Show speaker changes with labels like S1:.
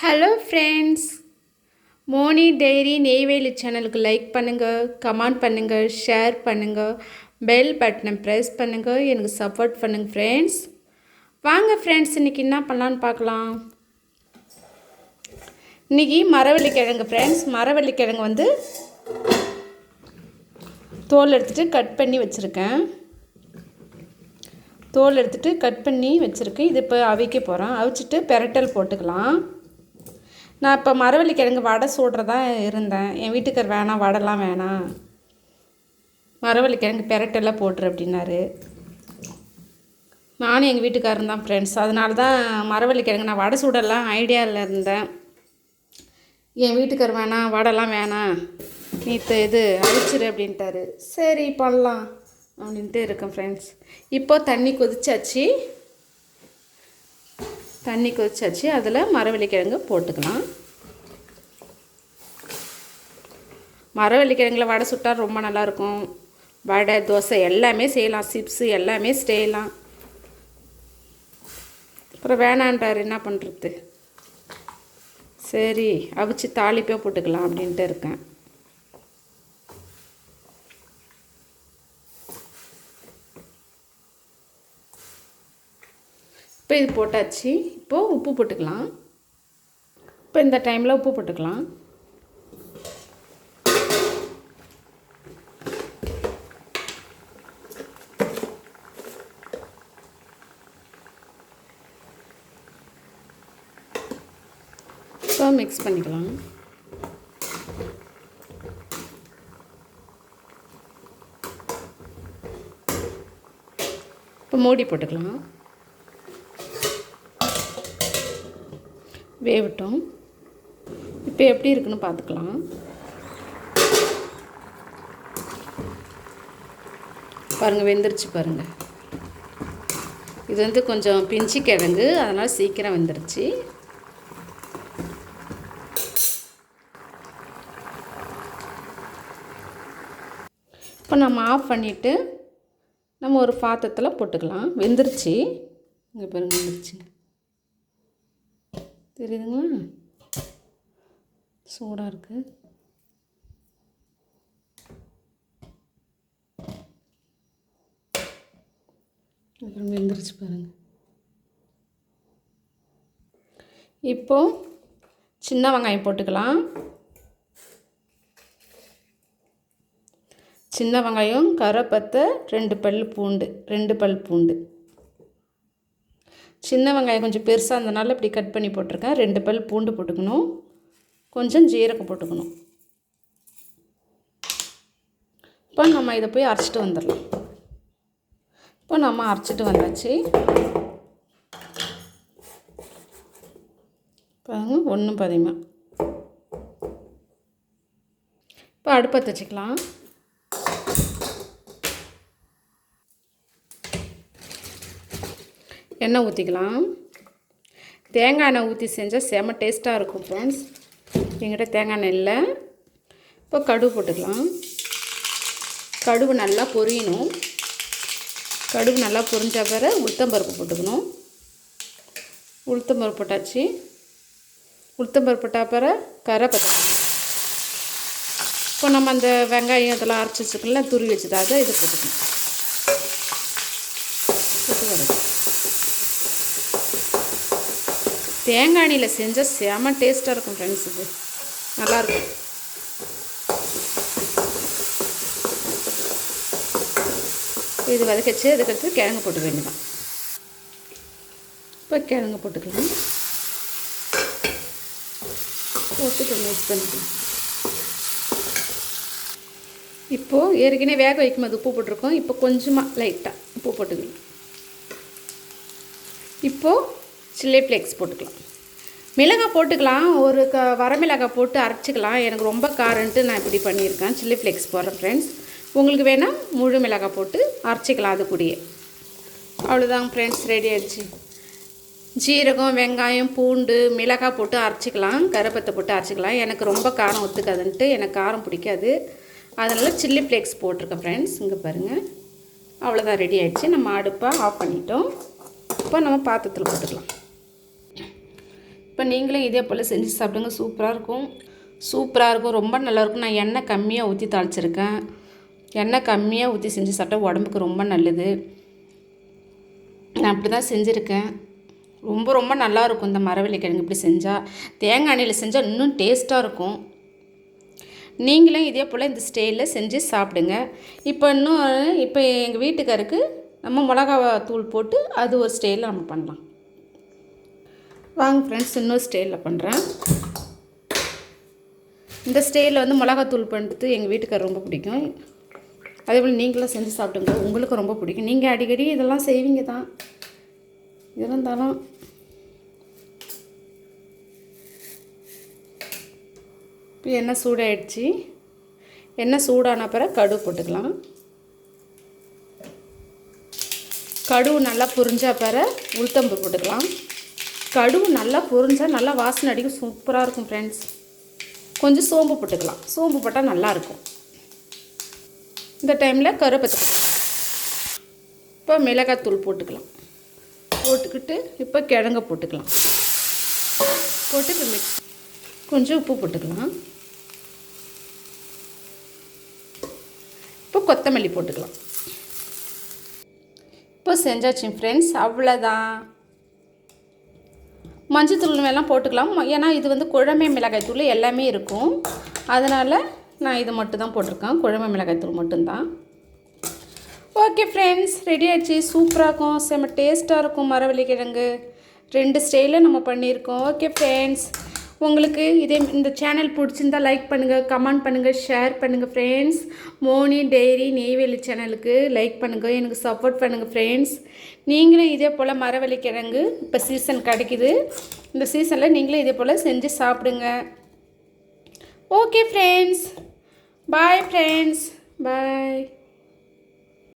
S1: Hello friends Moni diary Neyveli சேனலுக்கு like பண்ணுங்கள் comment பண்ணுங்கள் ஷேர் பண்ணுங்கள் பெல் பட்டனை ப்ரெஸ் பண்ணுங்கள் எனக்கு சப்போர்ட் பண்ணுங்கள் ஃப்ரெண்ட்ஸ் வாங்க ஃப்ரெண்ட்ஸ் இன்றைக்கி என்ன பண்ணலான்னு பார்க்கலாம். இன்றைக்கி மரவள்ளி கிழங்கு ஃப்ரெண்ட்ஸ் மரவள்ளி கிழங்கு வந்து தோல் எடுத்துகிட்டு கட் பண்ணி வச்சுருக்கேன். தோல் எடுத்துகிட்டு கட் பண்ணி வச்சுருக்கேன். இது இப்போ அவிக்க போகிறேன் அவிச்சிட்டு பெரட்டல் போட்டுக்கலாம். நான் இப்போ மரவள்ளி கிழங்கு வடை சுடுறதா இருந்தேன். என் வீட்டுக்கார் வேணாம் வடைலாம் வேணாம் மரவள்ளி கிழங்கு பெரட்டெல்லாம் போட்டுரு அப்படின்னாரு. நானும் எங்கள் வீட்டுக்காரன் தான் ஃப்ரெண்ட்ஸ் அதனால தான் மரவள்ளி கிழங்கு நான் வடை சுடலாம் ஐடியாவில் இருந்தேன். என் வீட்டுக்கார் வேணாம் வடைலாம் வேணாம் நீ இது அழிச்சிரு அப்படின்ட்டாரு. சரி பண்ணலாம். அப்படின்ட்டு இருக்கேன் ஃப்ரெண்ட்ஸ் இப்போ தண்ணி கொதிச்சாச்சு. தண்ணி கொதிச்சாச்சு அதில் மரவள்ளிக்கிழங்கு போட்டுக்கலாம். மரவள்ளி வடை சுட்டால் ரொம்ப நல்லாயிருக்கும் வடை தோசை எல்லாமே செய்யலாம் சிப்ஸு எல்லாமே செய்யலாம். அப்புறம் வேணான்றார் என்ன பண்ணுறது சரி அவிச்சு தாளிப்பே போட்டுக்கலாம் அப்படின்ட்டு இருக்கேன். இப்போ இது போட்டாச்சு. இப்போது உப்பு போட்டுக்கலாம். இப்போ இந்த டைமில் உப்பு போட்டுக்கலாம். இப்போ மிக்ஸ் பண்ணிக்கலாம். இப்போ மூடி போட்டுக்கலாம். வேகட்டும் இப்போ எப்படி இருக்குன்னு பார்த்துக்கலாம். பாருங்கள் வெந்துருச்சு பாருங்கள் இது வந்து கொஞ்சம் பிஞ்சு கிழங்கு அதனால் சீக்கிரம் வெந்துருச்சு. இப்போ நம்ம ஆஃப் பண்ணிவிட்டு நம்ம ஒரு பாத்திரத்தில் போட்டுக்கலாம். வெந்துருச்சு. இங்கே பாருங்கள் வெந்துருச்சு. தெரியுதுங்களா? சூடாக இருக்குது அப்புறம் வெந்துருச்சு பாருங்கள் இப்போ சின்ன வெங்காயம் போட்டுக்கலாம். சின்ன வெங்காயம் கரைப்பத்தை ரெண்டு பல் பூண்டு ரெண்டு பல் பூண்டு. சின்ன வெங்காயம் கொஞ்சம் பெருசாக இருந்தனால இப்படி கட் பண்ணி போட்டிருக்கேன். ரெண்டு பல் பூண்டு போட்டுக்கணும். கொஞ்சம் ஜீரகம் போட்டுக்கணும். இப்போ நம்ம இதை போய் அரைச்சிட்டு வந்துடலாம். இப்போ நம்ம அரைச்சிட்டு வந்தாச்சு. பாருங்க ஒன்றும் பதிமா இப்போ அடுப்பை வச்சுக்கலாம். எண்ணெய் ஊற்றிக்கலாம் தேங்காய் எண்ணெய் ஊற்றி செஞ்சால் செம டேஸ்ட்டாக இருக்கும் ஃப்ரெண்ட்ஸ் எங்கிட்ட தேங்காய் எண்ணெய் இல்லை. இப்போ கடுகு போட்டுக்கலாம். கடுகு நல்லா பொரியணும். கடுகு நல்லா பொரிஞ்ச பிறகு உளுத்தம்பருப்பு போட்டுக்கணும். உளுத்தம்பருப்பு போட்டாச்சு. உளுத்தம்பருப்பு போட்டா பிற கரை பற்றி இப்போ நம்ம அந்த வெங்காயம் இதெல்லாம் அரைச்சி வச்சுக்கலாம் துருவி வச்சதாக இதை இது போட்டுக்கணும் போட்டு வதக்கு தேங்காய் எண்ணெயில் செஞ்சால் செம டேஸ்ட்டாக இருக்கும் ஃப்ரெண்ட்ஸ் இது. நல்லாயிருக்கும் இது வதக்கச்சு அதுக்கடுத்து கிழங்கு போட்டுக்க வேண்டியதான் இப்போ கிழங்கு போட்டுக்கலாம். போட்டு கொஞ்சம் மிக்ஸ் பண்ணிக்கலாம். இப்போது ஏற்கனவே வேக வைக்கும்போது உப்பு போட்டிருக்கோம். இப்போ கொஞ்சமாக லைட்டாக உப்பு போட்டுக்கலாம். இப்போது சில்லி ஃப்ளேக்ஸ் போட்டுக்கலாம். மிளகாய் போட்டுக்கலாம். ஒரு க வரமிளகாய் போட்டு அரைச்சிக்கலாம். எனக்கு ரொம்ப காரன்ட்டு நான் இப்படி பண்ணியிருக்கேன். சில்லி ஃப்ளேக்ஸ் போடுறேன் ஃப்ரெண்ட்ஸ் உங்களுக்கு வேணால் முழு மிளகாய் போட்டு அரைச்சிக்கலாம் அது கூடயே. அவ்வளோதாங்க ஃப்ரெண்ட்ஸ் ரெடி ஆயிடுச்சு. ஜீரகம் வெங்காயம் பூண்டு மிளகாய் போட்டு அரைச்சிக்கலாம். கருப்பத்தை போட்டு அரைச்சிக்கலாம். எனக்கு ரொம்ப காரம் ஒத்துக்காதுன்ட்டு எனக்கு காரம் பிடிக்காது. அதனால் சில்லி ஃப்ளேக்ஸ் போட்டிருக்கேன் ஃப்ரெண்ட்ஸ் இங்கே பாருங்கள் அவ்வளோதான் ரெடி ஆயிடுச்சு. நம்ம அடுப்பை ஆஃப் பண்ணிட்டோம். இப்போ நம்ம பாத்திரத்தில் போட்டுக்கலாம். இப்போ நீங்களும் இதே போல் செஞ்சு சாப்பிடுங்க. சூப்பராக இருக்கும். சூப்பராக இருக்கும். ரொம்ப நல்லாயிருக்கும். நான் எண்ணெய் கம்மியாக ஊற்றி தாளிச்சிருக்கேன். எண்ணெய் கம்மியாக ஊற்றி செஞ்சு சாப்பிட்டா உடம்புக்கு ரொம்ப நல்லது. நான் அப்படி தான் செஞ்சுருக்கேன். ரொம்ப ரொம்ப நல்லாயிருக்கும் இந்த மரவள்ளி கிழங்கு இப்படி செஞ்சால் தேங்காய் எண்ணெயில் செஞ்சால் இன்னும் டேஸ்ட்டாக இருக்கும். நீங்களும் இதே போல் இந்த ஸ்டைலில் செஞ்சு சாப்பிடுங்க. இப்போ இன்னும் இப்போ எங்கள் வீட்டுக்காருக்கு நம்ம மிளகா தூள் போட்டு அது ஒரு ஸ்டைலில் நம்ம பண்ணலாம். வாங்க ஃப்ரெண்ட்ஸ் இன்னொரு ஸ்டைலில் பண்ணுறேன் இந்த ஸ்டைலில் வந்து மிளகாத்தூள் பண்ணுறது எங்கள் வீட்டுக்கார் ரொம்ப பிடிக்கும். அதே போல் நீங்களும் செஞ்சு சாப்பிடுங்க. உங்களுக்கு ரொம்ப பிடிக்கும். நீங்கள் அடிக்கடி இதெல்லாம் செய்வீங்க தான். இருந்தாலும். இப்போ எண்ணெய் சூடாயிடுச்சு. எண்ணெய் சூடான பிறகு கடுகு போட்டுக்கலாம். கடுகு நல்லா புரிஞ்ச பிற உளுத்தம்பு போட்டுக்கலாம். கடுகு நல்லா புரிஞ்சால் நல்லா வாசனை அடிக்கும். சூப்பராக இருக்கும் ஃப்ரெண்ட்ஸ் கொஞ்சம் சோம்பு போட்டுக்கலாம். சோம்பு போட்டால் நல்லாயிருக்கும் இந்த டைமில் கருப்பத்தை இப்போ மிளகாத்தூள் போட்டுக்கலாம். போட்டுக்கிட்டு இப்போ கிழங்க போட்டுக்கலாம். போட்டு இப்போ மிக்ஸ் கொஞ்சம் உப்பு போட்டுக்கலாம். இப்போ கொத்தமல்லி போட்டுக்கலாம். இப்போ செஞ்சாச்சு ஃப்ரெண்ட்ஸ் அவ்வளோதான் மஞ்சத்தூள் எல்லாம் போட்டுக்கலாம். ஏன்னா இது வந்து குழம்பு மிளகாய் தூள் எல்லாமே இருக்கும். அதனால் நான் இது மட்டும் தான் போட்டிருக்கேன். குழம்பு மிளகாய் தூள் மட்டும்தான். ஓகே ஃப்ரெண்ட்ஸ் ரெடி ஆயிடுச்சு. சூப்பராக இருக்கும். செம்ம டேஸ்ட்டாக இருக்கும் மரவள்ளி கிழங்கு ரெண்டு ஸ்டைலில் நம்ம பண்ணியிருக்கோம். ஓகே ஃப்ரெண்ட்ஸ் உங்களுக்கு இதே இந்த சேனல் பிடிச்சிருந்தா லைக் பண்ணுங்கள் கமெண்ட் பண்ணுங்கள் ஷேர் பண்ணுங்கள் ஃப்ரெண்ட்ஸ் மோனி டெய்ரி நெய்வேலி சேனலுக்கு லைக் பண்ணுங்கள் எனக்கு சப்போர்ட் பண்ணுங்கள் ஃப்ரெண்ட்ஸ் நீங்களும் இதே போல் மரவள்ளி கிழங்கு இப்போ சீசன் கிடைக்குது. இந்த சீசனில் நீங்களும் இதே போல் செஞ்சு சாப்பிடுங்க. Okay friends bye friends bye